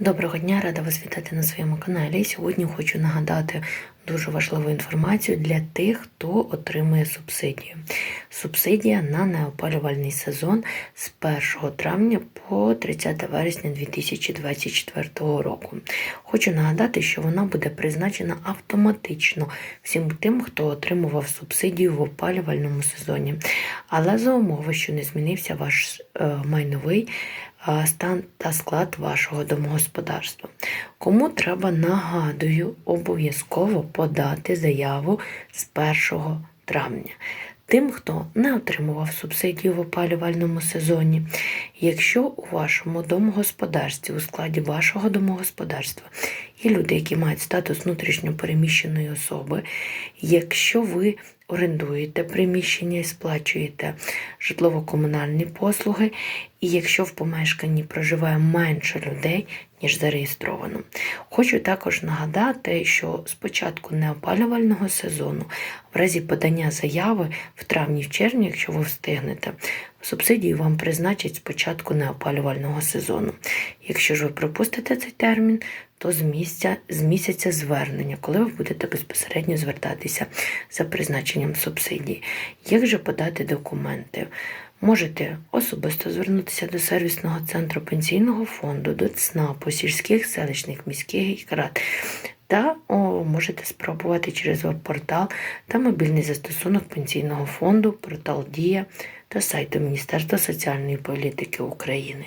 Доброго дня, рада вас вітати на своєму каналі. Сьогодні хочу нагадати дуже важливу інформацію для тих, хто отримує субсидію. Субсидія на неопалювальний сезон з 1 травня по 30 вересня 2024 року. Хочу нагадати, що вона буде призначена автоматично всім тим, хто отримував субсидію в опалювальному сезоні. Але за умови, що не змінився ваш е, майновий а, стан та склад вашого домогосподарства. Кому треба, нагадую, обов'язково подати заяву з 1 травня. Тим, хто не отримував субсидію в опалювальному сезоні, якщо у вашому домогосподарстві, у складі вашого домогосподарства є люди, які мають статус внутрішньопереміщеної особи, якщо ви орендуєте приміщення і сплачуєте житлово-комунальні послуги, і якщо в помешканні проживає менше людей, ніж зареєстровано. Хочу також нагадати, що з початку неопалювального сезону, в разі подання заяви в травні в червні, якщо ви встигнете, субсидію вам призначать з початку неопалювального сезону. Якщо ж ви пропустите цей термін, то з місця з місяця звернення, коли ви будете безпосередньо звертатися за призначенням субсидії. Як же подати документи? Можете особисто звернутися до сервісного центру пенсійного фонду, до ЦНАПу, сільських, селищних, міських рад. Та о, можете спробувати через веб-портал та мобільний застосунок пенсійного фонду, портал Дія та сайту Міністерства соціальної політики України.